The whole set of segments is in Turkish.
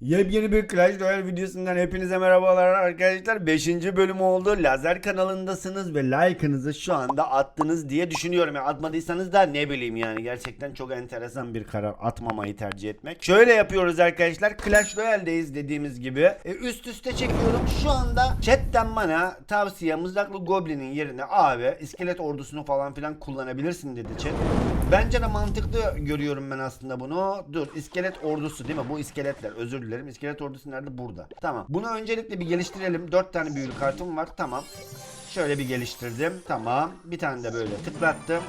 Yepyeni bir Clash Royale videosundan hepinize merhabalar arkadaşlar. 5. bölüm oldu. Lazer kanalındasınız ve like'ınızı şu anda attınız diye düşünüyorum. Ya atmadıysanız da ne bileyim yani gerçekten çok enteresan bir karar atmamayı tercih etmek. Şöyle yapıyoruz arkadaşlar. Clash Royale'deyiz dediğimiz gibi. E, üst üste çekiyorum. Şu anda chatten bana tavsiye mızraklı goblin'in yerine abi iskelet ordusunu falan filan kullanabilirsin dedi chat. Bence de mantıklı görüyorum ben aslında bunu. Dur iskelet ordusu değil mi? Bu iskeletler özür. İskelet ordusu nerede? Burada. Tamam. Bunu öncelikle bir geliştirelim. 4 tane büyülü kartım var. Tamam. Şöyle bir geliştirdim. Tamam. Bir tane de böyle tıklattım.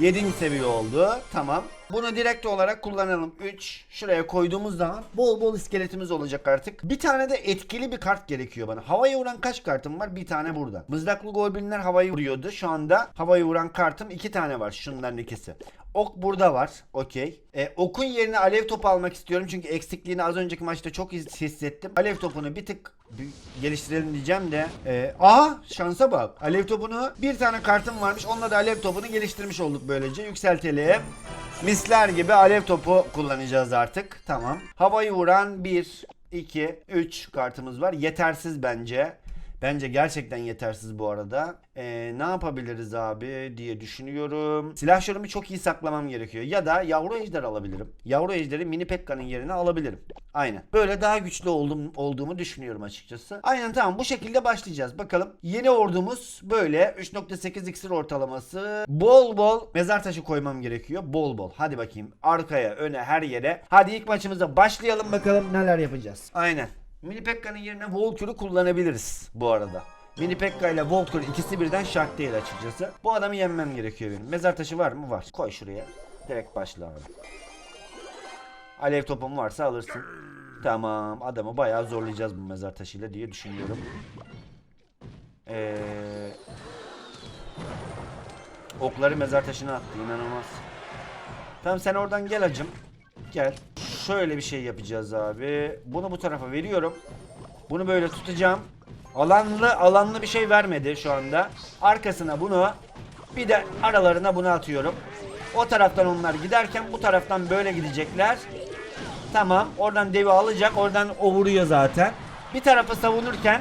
7. seviye oldu. Tamam. Bunu direkt olarak kullanalım. 3. Şuraya koyduğumuz zaman bol bol iskeletimiz olacak artık. Bir tane de etkili bir kart gerekiyor bana. Havaya vuran kaç kartım var? Bir tane burada. Mızraklı goblinler havayı vuruyordu. Şu anda havayı vuran kartım iki tane var. Şunların ikisi. Ok burada var. Okey. E, okun yerine alev topu almak istiyorum. Çünkü eksikliğini az önceki maçta çok his- hissettim. Alev topunu bir tık bir geliştirelim diyeceğim de. E, aha şansa bak. Alev topunu bir tane kartım varmış. Onunla da alev topunu geliştirmiş olduk böylece. Yükseltelim. Misler gibi alev topu kullanacağız artık. Tamam. Havayı vuran 1, 2, 3 kartımız var. Yetersiz bence. Bence gerçekten yetersiz bu arada. Ee, ne yapabiliriz abi diye düşünüyorum. Silahlarımı çok iyi saklamam gerekiyor. Ya da yavru ejder alabilirim. Yavru ejderi mini Pekka'nın yerine alabilirim. Aynen. Böyle daha güçlü oldum, olduğumu düşünüyorum açıkçası. Aynen tamam bu şekilde başlayacağız. Bakalım. Yeni ordumuz böyle 3.8 iksir ortalaması. Bol bol mezar taşı koymam gerekiyor. Bol bol. Hadi bakayım. Arkaya, öne, her yere. Hadi ilk maçımıza başlayalım bakalım neler yapacağız. Aynen. Mini Pekka'nın yerine Volkür'ü kullanabiliriz bu arada. Mini Pekka ile Volkür ikisi birden şart değil açıkçası. Bu adamı yenmem gerekiyor benim. Mezar taşı var mı? Var. Koy şuraya. Direkt başla abi. Alev topum varsa alırsın. Tamam. Adamı bayağı zorlayacağız bu mezar taşıyla diye düşünüyorum. Ee, okları mezar taşına attı. inanılmaz. Tamam sen oradan gel acım. Gel. Şöyle bir şey yapacağız abi. Bunu bu tarafa veriyorum. Bunu böyle tutacağım. Alanlı alanlı bir şey vermedi şu anda. Arkasına bunu bir de aralarına bunu atıyorum. O taraftan onlar giderken bu taraftan böyle gidecekler. Tamam. Oradan devi alacak. Oradan o vuruyor zaten. Bir tarafı savunurken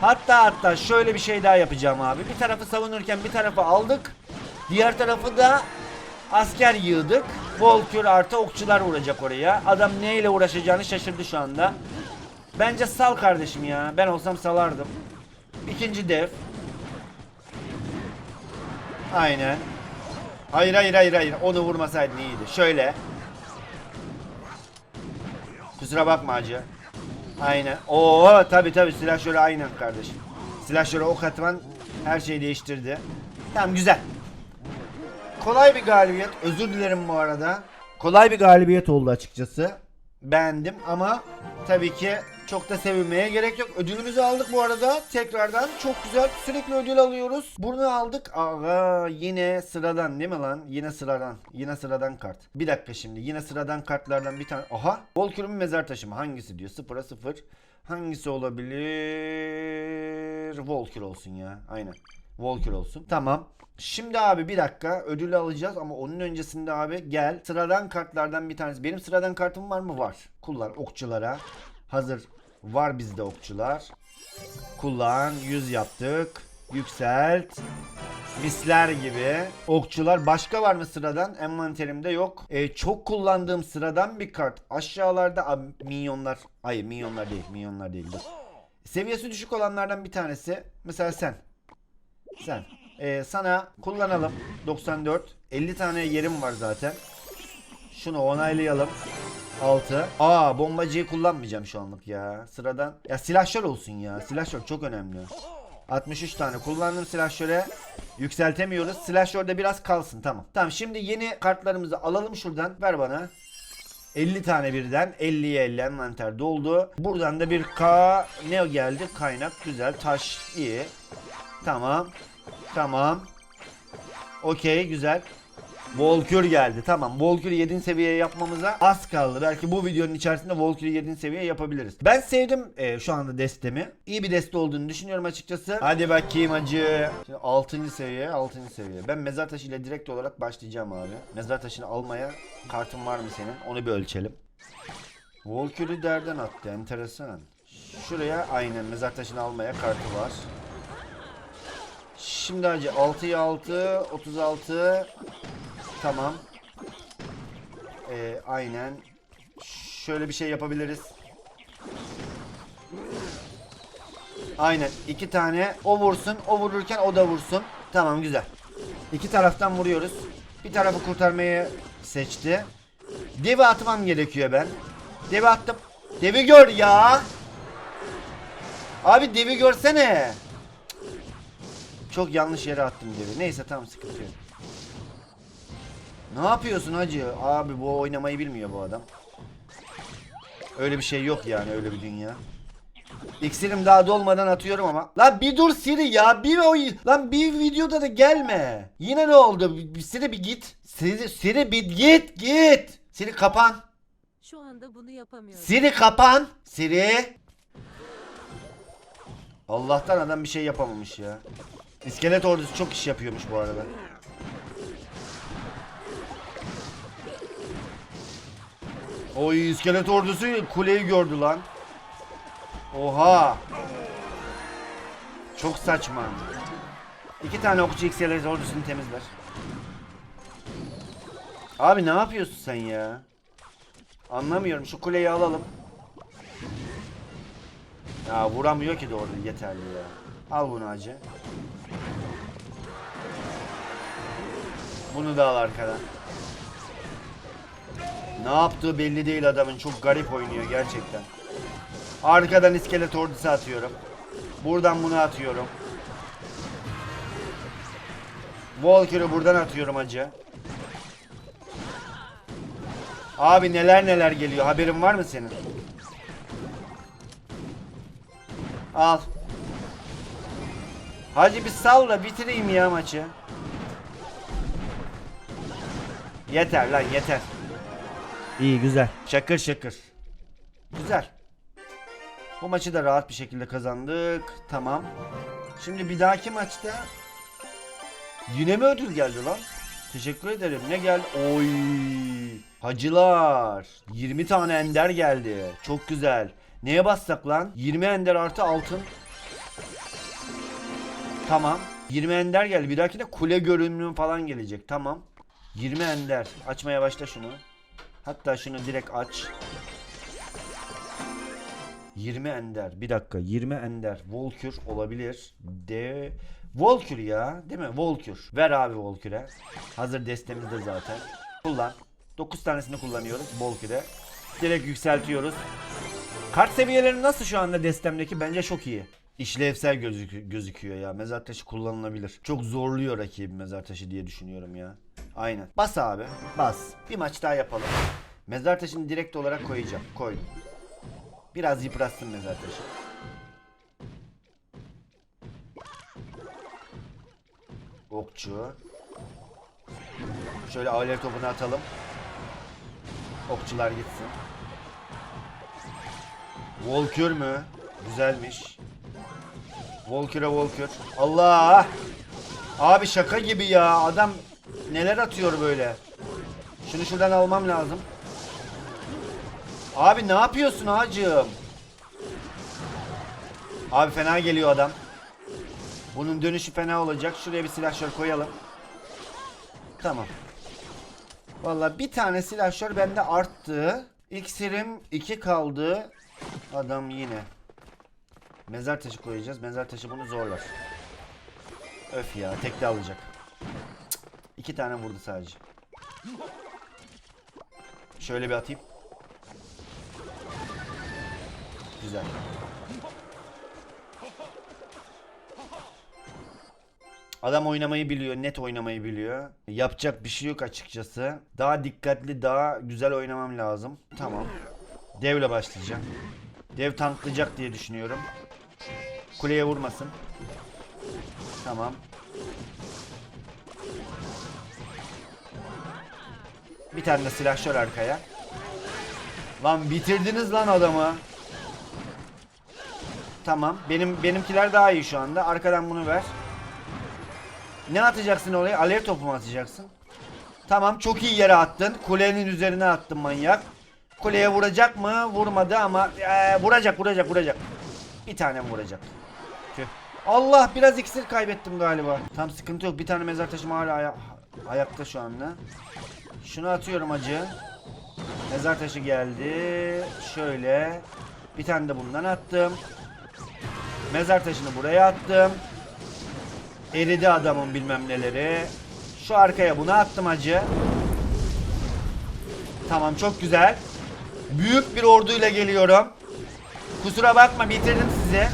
hatta hatta şöyle bir şey daha yapacağım abi. Bir tarafı savunurken bir tarafı aldık. Diğer tarafı da asker yığdık. Volkür artı okçular vuracak oraya. Adam neyle uğraşacağını şaşırdı şu anda. Bence sal kardeşim ya. Ben olsam salardım. İkinci dev. Aynen. Hayır hayır hayır hayır. Onu vurmasaydın iyiydi. Şöyle. Kusura bakma hacı. Aynen. Oo tabi tabi silah şöyle aynen kardeşim. Silah şöyle ok atman her şeyi değiştirdi. Tamam güzel. Kolay bir galibiyet. Özür dilerim bu arada. Kolay bir galibiyet oldu açıkçası. Beğendim ama tabii ki çok da sevinmeye gerek yok. Ödülümüzü aldık bu arada. Tekrardan çok güzel. Sürekli ödül alıyoruz. Bunu aldık. Aa yine sıradan değil mi lan? Yine sıradan. Yine sıradan kart. Bir dakika şimdi. Yine sıradan kartlardan bir tane. Aha. Volkür'ün mezar taşı mı? Hangisi diyor? Sıfıra sıfır. Hangisi olabilir? Volkür olsun ya. Aynen. Volkür olsun. Tamam. Şimdi abi bir dakika ödülü alacağız ama onun öncesinde abi gel sıradan kartlardan bir tanesi. Benim sıradan kartım var mı? Var. Kullan okçulara. Hazır var bizde okçular. Kullan 100 yaptık. Yükselt. Misler gibi. Okçular başka var mı sıradan? Envanterimde yok. Ee, çok kullandığım sıradan bir kart. Aşağılarda abi, minyonlar. Hayır minyonlar değil. Minyonlar değil. Seviyesi düşük olanlardan bir tanesi. Mesela sen. Sen. Ee, sana kullanalım. 94. 50 tane yerim var zaten. Şunu onaylayalım. 6. Aa bombacıyı kullanmayacağım şu anlık ya. Sıradan. Ya silahşör olsun ya. Silahşör çok önemli. 63 tane kullandım silahşöre. Yükseltemiyoruz. Silahşörde biraz kalsın tamam. Tamam şimdi yeni kartlarımızı alalım şuradan. Ver bana. 50 tane birden 50'ye 50 envanter doldu. Buradan da bir K ne geldi? Kaynak güzel. Taş iyi. Tamam. Tamam. Okey güzel. Volkür geldi. Tamam. Volkür 7. seviye yapmamıza az kaldı. Belki bu videonun içerisinde Volkür 7. seviye yapabiliriz. Ben sevdim e, şu anda destemi. İyi bir deste olduğunu düşünüyorum açıkçası. Hadi bakayım acı. Şimdi 6. seviye, 6. seviye. Ben mezar taşı ile direkt olarak başlayacağım abi. Mezar taşını almaya kartın var mı senin? Onu bir ölçelim. Volkür'ü derden attı. Enteresan. Şuraya aynen mezar taşını almaya kartı var. Şimdi hacı 6'ya 6 36 Tamam. Ee, aynen. Şöyle bir şey yapabiliriz. Aynen. iki tane o vursun. O vururken o da vursun. Tamam güzel. İki taraftan vuruyoruz. Bir tarafı kurtarmayı seçti. Devi atmam gerekiyor ben. Devi attım. Devi gör ya. Abi devi görsene. Çok yanlış yere attım devi. Neyse tamam sıkıntı yok. Ne yapıyorsun hacı? Abi bu oynamayı bilmiyor bu adam. Öyle bir şey yok yani öyle bir dünya. İksirim daha dolmadan atıyorum ama. Lan bir dur Siri ya. Bir oy lan bir videoda da gelme. Yine ne oldu? Bir Siri bir git. Siri, Siri bir git git. Siri kapan. Şu anda bunu yapamıyorum. Siri kapan. Siri. Allah'tan adam bir şey yapamamış ya. İskelet ordusu çok iş yapıyormuş bu arada. Oy iskelet ordusu kuleyi gördü lan. Oha. Çok saçma. İki tane okçu iskelet ordusunu temizler. Abi ne yapıyorsun sen ya? Anlamıyorum. Şu kuleyi alalım. Ya vuramıyor ki doğru yeterli ya. Al bunu hacı. Bunu da al arkadan. Ne yaptığı belli değil adamın. Çok garip oynuyor gerçekten. Arkadan iskelet ordusu atıyorum. Buradan bunu atıyorum. Walker'ı buradan atıyorum hacı. Abi neler neler geliyor. Haberin var mı senin? Al. Hacı bir sal da bitireyim ya maçı. Yeter lan yeter. İyi güzel. Şakır şakır. Güzel. Bu maçı da rahat bir şekilde kazandık. Tamam. Şimdi bir dahaki maçta yine mi ödül geldi lan? Teşekkür ederim. Ne geldi? Oy! Hacılar. 20 tane ender geldi. Çok güzel. Neye bassak lan? 20 ender artı altın. Tamam. 20 ender geldi. Bir dahaki de kule görünümü falan gelecek. Tamam. 20 ender. Açmaya başla şunu. Hatta şunu direkt aç. 20 ender. Bir dakika. 20 ender. Volkür olabilir. De Volkür ya. Değil mi? Volkür. Ver abi Volkür'e. Hazır destemizde zaten. Kullan. 9 tanesini kullanıyoruz Volkür'e. Direkt yükseltiyoruz. Kart seviyeleri nasıl şu anda destemdeki? Bence çok iyi. İşlevsel gözük gözüküyor ya. Mezar taşı kullanılabilir. Çok zorluyor rakibi mezar taşı diye düşünüyorum ya. Aynen. Bas abi. Bas. Bir maç daha yapalım. Mezar taşını direkt olarak koyacağım. Koydum. Biraz yıpratsın mezar taşı. Okçu. Şöyle alev topunu atalım. Okçular gitsin. Volkür mü? Güzelmiş. Volkür'e Volkür. Allah! Abi şaka gibi ya. Adam neler atıyor böyle. Şunu şuradan almam lazım. Abi ne yapıyorsun hacım? Abi fena geliyor adam. Bunun dönüşü fena olacak. Şuraya bir silahşör koyalım. Tamam. Valla bir tane silahşör bende arttı. İksirim 2 kaldı. Adam yine. Mezar taşı koyacağız. Mezar taşı bunu zorlar. Öf ya tekte alacak. İki tane vurdu sadece. Şöyle bir atayım. Güzel. Adam oynamayı biliyor, net oynamayı biliyor. Yapacak bir şey yok açıkçası. Daha dikkatli, daha güzel oynamam lazım. Tamam. Devle başlayacağım. Dev tanklayacak diye düşünüyorum. Kuleye vurmasın. Tamam. Bir tane de silahşör arkaya. Lan bitirdiniz lan adamı. Tamam. Benim benimkiler daha iyi şu anda. Arkadan bunu ver. Ne atacaksın oraya? Alev topu mu atacaksın? Tamam çok iyi yere attın. Kulenin üzerine attın manyak. Kuleye vuracak mı? Vurmadı ama ee, vuracak vuracak vuracak. Bir tane vuracak? Tüh. Allah biraz iksir kaybettim galiba. Tam sıkıntı yok. Bir tane mezar taşım hala aya- ayakta şu anda. Şunu atıyorum acı. Mezar taşı geldi. Şöyle. Bir tane de bundan attım. Mezar taşını buraya attım. Eridi adamın bilmem neleri. Şu arkaya bunu attım acı. Tamam çok güzel. Büyük bir orduyla geliyorum. Kusura bakma bitirdim sizi.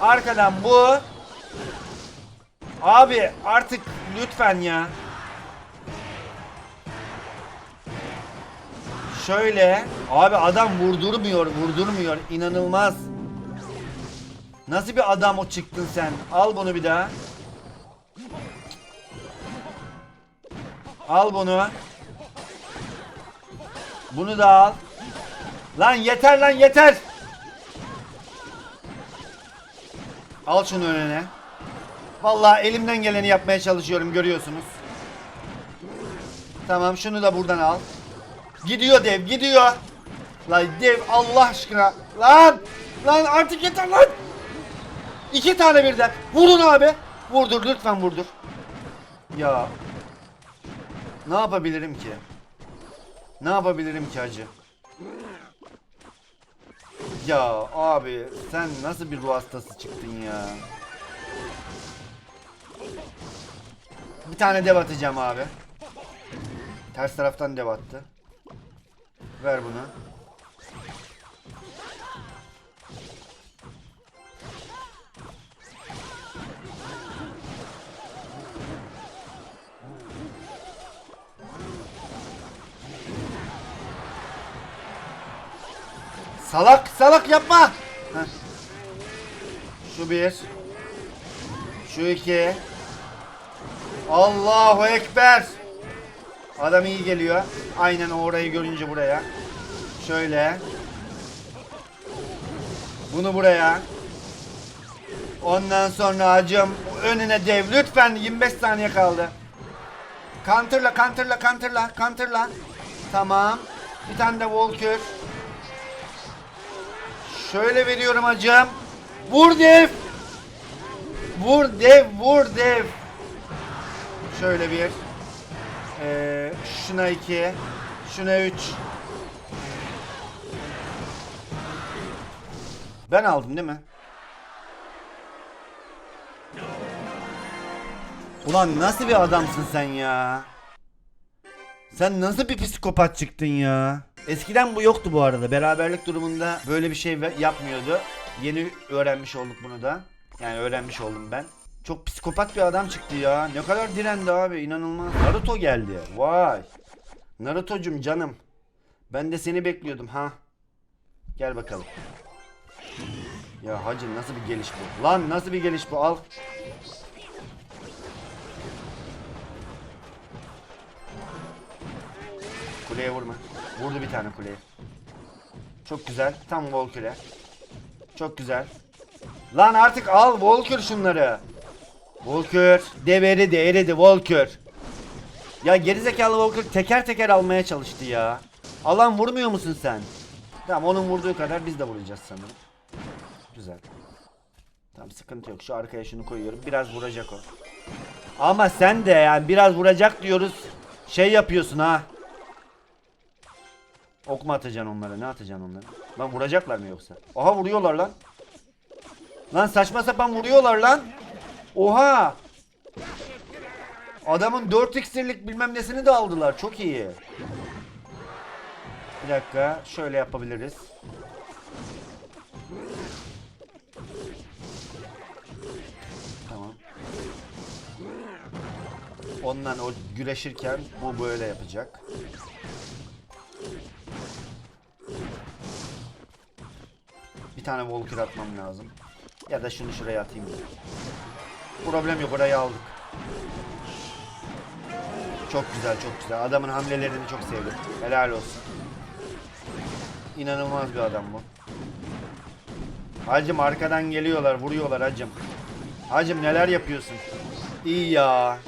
Arkadan bu. Abi artık lütfen ya. Şöyle. Abi adam vurdurmuyor, vurdurmuyor. İnanılmaz. Nasıl bir adam o çıktın sen? Al bunu bir daha. Al bunu. Bunu da al. Lan yeter lan yeter. Al şunu önüne. Vallahi elimden geleni yapmaya çalışıyorum görüyorsunuz. Tamam şunu da buradan al. Gidiyor dev gidiyor. Lan dev Allah aşkına. Lan. Lan artık yeter lan. İki tane birden. Vurun abi. Vurdur lütfen vurdur. Ya. Ne yapabilirim ki? Ne yapabilirim ki hacı? Ya abi sen nasıl bir ruh hastası çıktın ya? Bir tane dev atacağım abi. Ters taraftan dev attı. Ver bunu. Salak salak yapma. Heh. Şu bir. Şu iki. Allahu Ekber. Adam iyi geliyor. Aynen orayı görünce buraya. Şöyle. Bunu buraya. Ondan sonra acım önüne dev. Lütfen 25 saniye kaldı. Counter'la, counter'la, counter'la, counter'la. Tamam. Bir tane de Walker. Şöyle veriyorum acım. Vur dev. Vur dev, vur dev. Şöyle bir. Ee, şuna iki. Şuna üç. Ben aldım değil mi? Ulan nasıl bir adamsın sen ya? Sen nasıl bir psikopat çıktın ya? Eskiden bu yoktu bu arada. Beraberlik durumunda böyle bir şey yapmıyordu. Yeni öğrenmiş olduk bunu da. Yani öğrenmiş oldum ben. Çok psikopat bir adam çıktı ya. Ne kadar direndi abi inanılmaz. Naruto geldi. Vay. Naruto'cum canım. Ben de seni bekliyordum ha. Gel bakalım. Ya hacı nasıl bir geliş bu? Lan nasıl bir geliş bu? Al. Kuleye vurma. Vurdu bir tane kuleye. Çok güzel. Tam Walker'e. Çok güzel. Lan artık al Walker şunları. Walker. Deveri de eridi Walker. Ya gerizekalı Walker teker teker almaya çalıştı ya. Alan vurmuyor musun sen? Tamam onun vurduğu kadar biz de vuracağız sanırım. Güzel. Tamam sıkıntı yok. Şu arkaya şunu koyuyorum. Biraz vuracak o. Ama sen de yani biraz vuracak diyoruz. Şey yapıyorsun ha. Ok mu atacaksın onlara? Ne atacaksın onlara? Lan vuracaklar mı yoksa? Aha vuruyorlar lan. Lan saçma sapan vuruyorlar lan. Oha. Adamın 4 iksirlik bilmem nesini de aldılar. Çok iyi. Bir dakika. Şöyle yapabiliriz. Tamam. Ondan o güreşirken bu böyle yapacak. Bir tane Walker atmam lazım. Ya da şunu şuraya atayım. Problem yok orayı aldık. Çok güzel çok güzel. Adamın hamlelerini çok sevdim. Helal olsun. İnanılmaz bir adam bu. Hacım arkadan geliyorlar vuruyorlar hacım. Hacım neler yapıyorsun? İyi ya.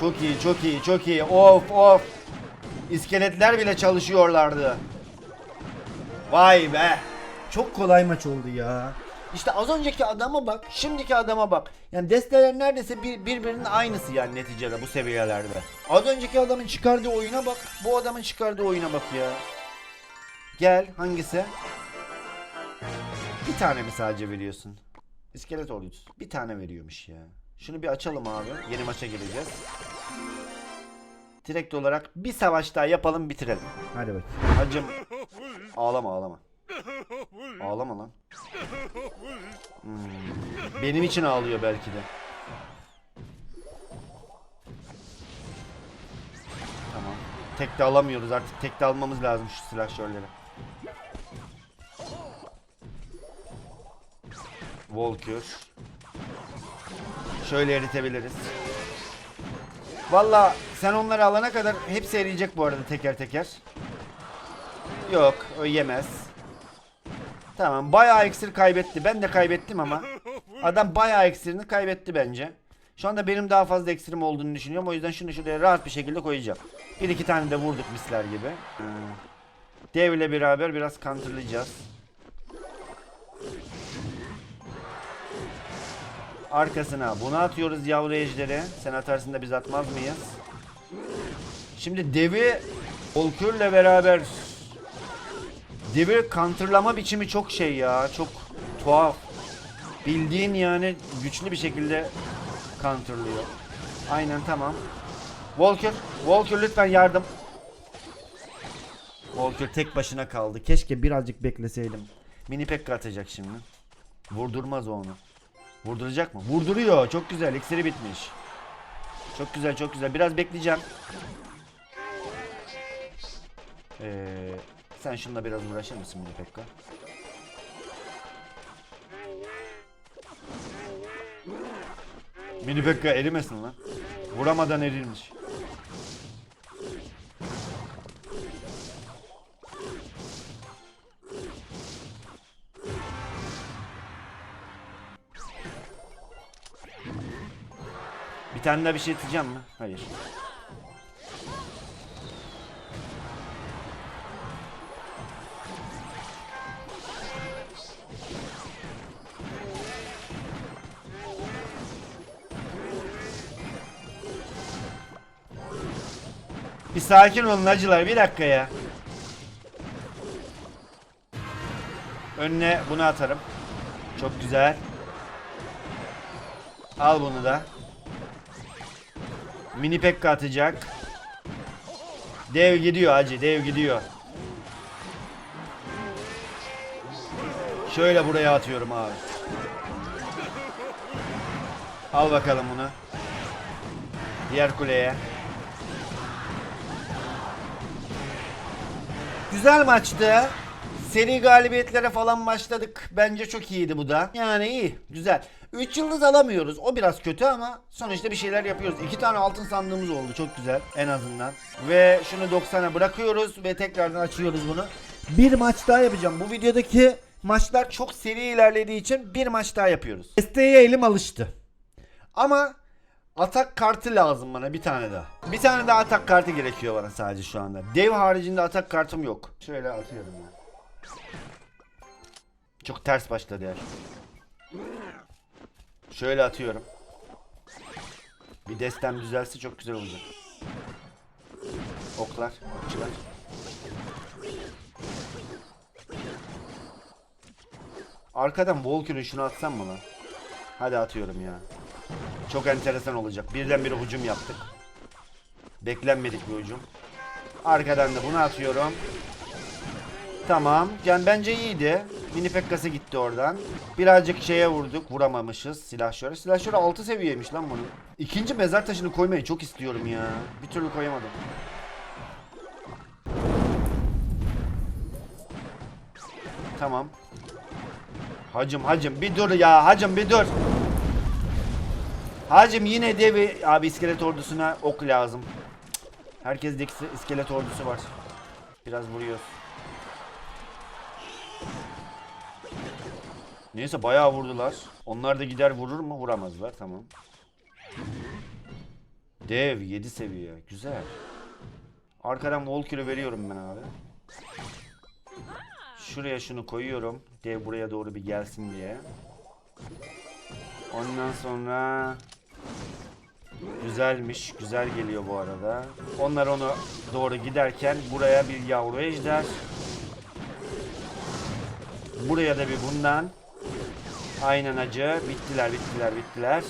Çok iyi çok iyi çok iyi. Of of. İskeletler bile çalışıyorlardı. Vay be. Çok kolay maç oldu ya. İşte az önceki adama bak, şimdiki adama bak. Yani desteler neredeyse bir, birbirinin aynısı yani neticede bu seviyelerde. Az önceki adamın çıkardığı oyuna bak, bu adamın çıkardığı oyuna bak ya. Gel, hangisi? Bir tane mi sadece veriyorsun? İskelet ordusu. Bir tane veriyormuş ya. Şunu bir açalım abi. Yeni maça gireceğiz. Direkt olarak bir savaş daha yapalım bitirelim. Hadi bakayım. Hacım. Ağlama ağlama. Ağlama lan. Hmm. Benim için ağlıyor belki de. Tamam. Tek de alamıyoruz artık. Tek de almamız lazım şu silahşörleri. Volkür. Şöyle eritebiliriz. Valla sen onları alana kadar hepsi eriyecek bu arada teker teker. Yok o yemez. Tamam bayağı iksir kaybetti. Ben de kaybettim ama. Adam bayağı iksirini kaybetti bence. Şu anda benim daha fazla iksirim olduğunu düşünüyorum. O yüzden şunu şuraya rahat bir şekilde koyacağım. Bir iki tane de vurduk misler gibi. Hmm. Dev ile beraber biraz counterlayacağız. Arkasına bunu atıyoruz yavru ejderi. Sen atarsın da biz atmaz mıyız? Şimdi devi Volkür'le beraber Devi counterlama biçimi çok şey ya. Çok tuhaf. Bildiğin yani güçlü bir şekilde counterlıyor. Aynen tamam. Walker, Walker lütfen yardım. Walker tek başına kaldı. Keşke birazcık bekleseydim. Mini pekka atacak şimdi. Vurdurmaz o onu. Vurduracak mı? Vurduruyor. Çok güzel. İksiri bitmiş. Çok güzel, çok güzel. Biraz bekleyeceğim. Ee, sen şununla biraz uğraşır mısın Mini Pekka? Mini Pekka erimesin lan. Vuramadan erilmiş. Bir tane daha bir şey atacağım mı? Hayır. Sakin olun acılar bir dakika ya. Önüne bunu atarım. Çok güzel. Al bunu da. Mini Pekka atacak. Dev gidiyor hacı dev gidiyor. Şöyle buraya atıyorum abi. Al bakalım bunu. Diğer kuleye. Güzel maçtı. Seri galibiyetlere falan başladık. Bence çok iyiydi bu da. Yani iyi, güzel. 3 yıldız alamıyoruz. O biraz kötü ama sonuçta bir şeyler yapıyoruz. 2 tane altın sandığımız oldu. Çok güzel en azından. Ve şunu 90'a bırakıyoruz ve tekrardan açıyoruz bunu. Bir maç daha yapacağım. Bu videodaki maçlar çok seri ilerlediği için bir maç daha yapıyoruz. Desteğe elim alıştı. Ama atak kartı lazım bana bir tane daha. Bir tane daha atak kartı gerekiyor bana sadece şu anda. Dev haricinde atak kartım yok. Şöyle atıyorum ya. Çok ters başladı ya. Şöyle atıyorum. Bir destem düzelse çok güzel olacak. Oklar, okçular. Arkadan Volkür'ün şunu atsam mı lan? Hadi atıyorum ya. Çok enteresan olacak. Birdenbire hücum yaptık. Beklenmedik bir hücum. Arkadan da bunu atıyorum. Tamam. Yani bence iyiydi. Mini Pekkası gitti oradan. Birazcık şeye vurduk. Vuramamışız silahşöre. Silahşöre 6 seviyeymiş lan bunun. İkinci mezar taşını koymayı çok istiyorum ya. Bir türlü koyamadım. Tamam. Hacım hacım bir dur ya. Hacım bir dur. Hacım yine devi abi iskelet ordusuna ok lazım. Herkes de iskelet ordusu var. Biraz vuruyoruz. Neyse bayağı vurdular. Onlar da gider vurur mu? Vuramazlar. Tamam. Dev 7 seviye. Güzel. Arkadan Valkyrie veriyorum ben abi. Şuraya şunu koyuyorum. Dev buraya doğru bir gelsin diye. Ondan sonra güzelmiş. Güzel geliyor bu arada. Onlar onu doğru giderken buraya bir yavru ejder. Buraya da bir bundan. Aynen acı. Bittiler, bittiler, bittiler.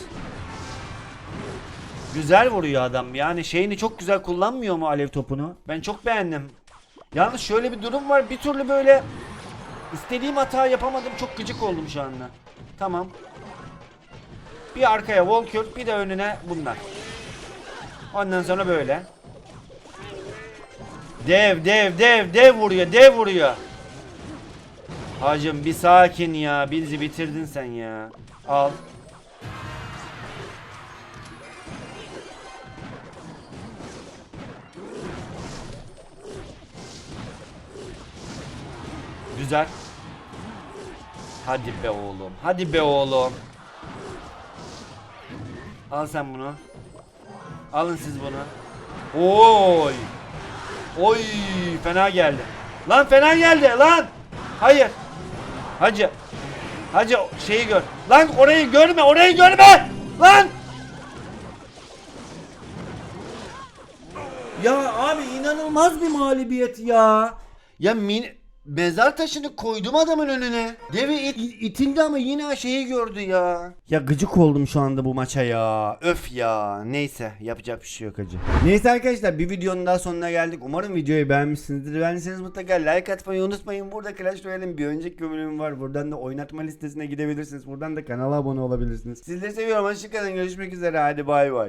Güzel vuruyor adam. Yani şeyini çok güzel kullanmıyor mu alev topunu? Ben çok beğendim. Yalnız şöyle bir durum var. Bir türlü böyle istediğim hata yapamadım. Çok gıcık oldum şu anda. Tamam. Bir arkaya Walker, bir de önüne bunlar. Ondan sonra böyle. Dev, dev, dev, dev vuruyor, dev vuruyor. Hacım bir sakin ya. Bizi bitirdin sen ya. Al. Güzel. Hadi be oğlum. Hadi be oğlum. Al sen bunu. Alın siz bunu. Oy. Oy fena geldi. Lan fena geldi lan. Hayır. Hacı. Hacı şeyi gör. Lan orayı görme orayı görme. Lan. Ya abi inanılmaz bir mağlubiyet ya. Ya min mezar taşını koydum adamın önüne. Devi it- itildi ama yine şeyi gördü ya. Ya gıcık oldum şu anda bu maça ya. Öf ya. Neyse yapacak bir şey yok hacı. Neyse arkadaşlar bir videonun daha sonuna geldik. Umarım videoyu beğenmişsinizdir. Beğendiyseniz mutlaka like atmayı unutmayın. Burada Clash Royale'in bir önceki bölümü var. Buradan da oynatma listesine gidebilirsiniz. Buradan da kanala abone olabilirsiniz. Sizleri seviyorum. Hoşçakalın. Görüşmek üzere. Hadi bay bay.